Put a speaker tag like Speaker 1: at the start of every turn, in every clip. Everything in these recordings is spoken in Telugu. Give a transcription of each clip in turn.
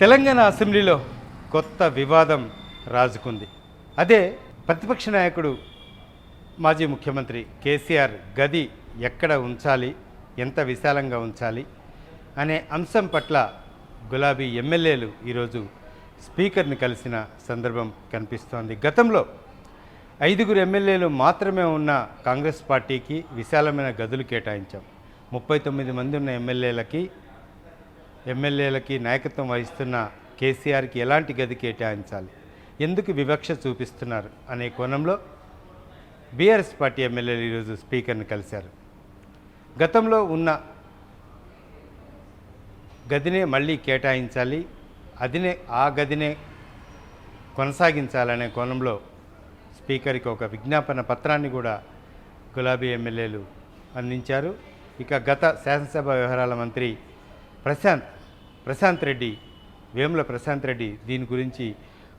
Speaker 1: తెలంగాణ అసెంబ్లీలో కొత్త వివాదం రాజుకుంది. అదే ప్రతిపక్ష నాయకుడు మాజీ ముఖ్యమంత్రి కేసీఆర్ గది ఎక్కడ ఉంచాలి ఎంత విశాలంగా ఉంచాలి అనే అంశం పట్ల గులాబీ ఎమ్మెల్యేలు ఈరోజు స్పీకర్ని కలిసిన సందర్భం కనిపిస్తోంది. గతంలో ఐదుగురు ఎమ్మెల్యేలు మాత్రమే ఉన్న కాంగ్రెస్ పార్టీకి విశాలమైన గదులు కేటాయించాం. ముప్పై తొమ్మిది మంది ఉన్న ఎమ్మెల్యేలకి ఎమ్మెల్యేలకి నాయకత్వం వహిస్తున్న కేసీఆర్కి ఎలాంటి గది కేటాయించాలి? ఎందుకు వివక్ష చూపిస్తున్నారు? అనే కోణంలో బీఆర్ఎస్ పార్టీ ఎమ్మెల్యేలు ఈరోజు స్పీకర్ని కలిశారు. గతంలో ఉన్న గదినే మళ్ళీ కేటాయించాలి అదినే ఆ గదినే కొనసాగించాలనే కోణంలో స్పీకర్కి ఒక విజ్ఞాపన పత్రాన్ని కూడా గులాబీ ఎమ్మెల్యేలు అందించారు. ఇక గత శాసనసభ వ్యవహారాల మంత్రి ప్రశాంత్ ప్రశాంత్ రెడ్డి వేముల ప్రశాంత్ రెడ్డి దీని గురించి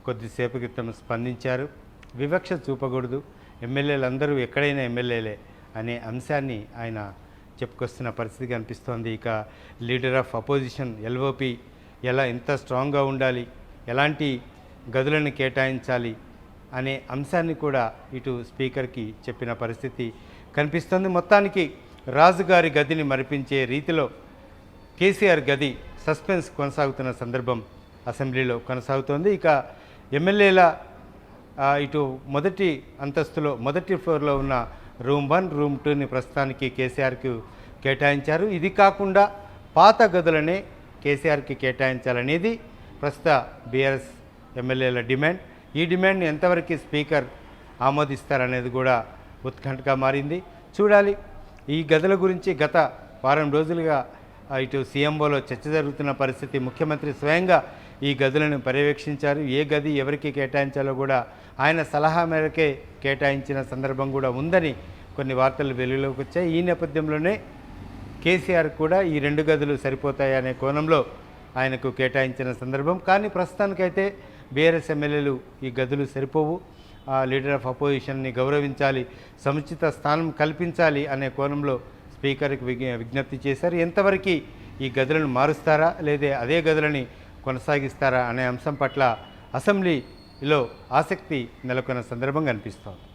Speaker 1: కొద్దిసేపు క్రితం స్పందించారు. వివక్ష చూపకూడదు. ఎమ్మెల్యేలందరూ ఎక్కడైనా ఎమ్మెల్యేలే అనే అంశాన్ని ఆయన చెప్పుకొస్తున్న పరిస్థితి కనిపిస్తోంది ఇక లీడర్ ఆఫ్ అపోజిషన్ ఎల్ఓపి ఎలా ఎంత స్ట్రాంగ్గా ఉండాలి? ఎలాంటి గదులను కేటాయించాలి? అనే అంశాన్ని కూడా ఇటు స్పీకర్కి చెప్పిన పరిస్థితి కనిపిస్తుంది. మొత్తానికి రాజుగారి గదిని మరిపించే రీతిలో కేసీఆర్ గది సస్పెన్స్ కొనసాగుతున్న సందర్భం అసెంబ్లీలో కొనసాగుతోంది. ఇక ఎమ్మెల్యేల ఇటు మొదటి అంతస్తులో మొదటి ఫ్లోర్లో ఉన్న రూమ్ వన్ రూమ్ టూని ప్రస్తుతానికి కేసీఆర్కు కేటాయించారు. ఇది కాకుండా పాత గదులనే కేసీఆర్కి కేటాయించాలనేది ప్రస్తుత బీఆర్ఎస్ ఎమ్మెల్యేల డిమాండ్. ఈ డిమాండ్ని ఎంతవరకు స్పీకర్ ఆమోదిస్తారనేది కూడా ఉత్కంఠగా మారింది. చూడాలి. ఈ గదుల గురించి గత వారం రోజులుగా ఇటు సీఎంఓలో చర్చ జరుగుతున్న పరిస్థితి ముఖ్యమంత్రి స్వయంగా ఈ గదులను పర్యవేక్షించారు. ఏ గది ఎవరికి కేటాయించాలో కూడా ఆయన సలహా మేరకే కేటాయించిన సందర్భం కూడా ఉందని కొన్ని వార్తలు వెలుగులోకి వచ్చాయి. ఈ నేపథ్యంలోనే కేసీఆర్ కూడా ఈ రెండు గదులు సరిపోతాయనే కోణంలో ఆయనకు కేటాయించిన సందర్భం. కానీ ప్రస్తుతానికైతే బీఆర్ఎస్ ఎమ్మెల్యేలు ఈ గదులు సరిపోవు. ఆ లీడర్ ఆఫ్ అపోజిషన్ని గౌరవించాలి సముచిత స్థానం కల్పించాలి అనే కోణంలో స్పీకర్కి విజ్ఞ విజ్ఞప్తి చేశారు. ఎంతవరకు ఈ గదులను మారుస్తారా లేదా అదే గదులని కొనసాగిస్తారా అనే అంశం పట్ల అసెంబ్లీలో ఆసక్తి నెలకొన్న సందర్భం కనిపిస్తోంది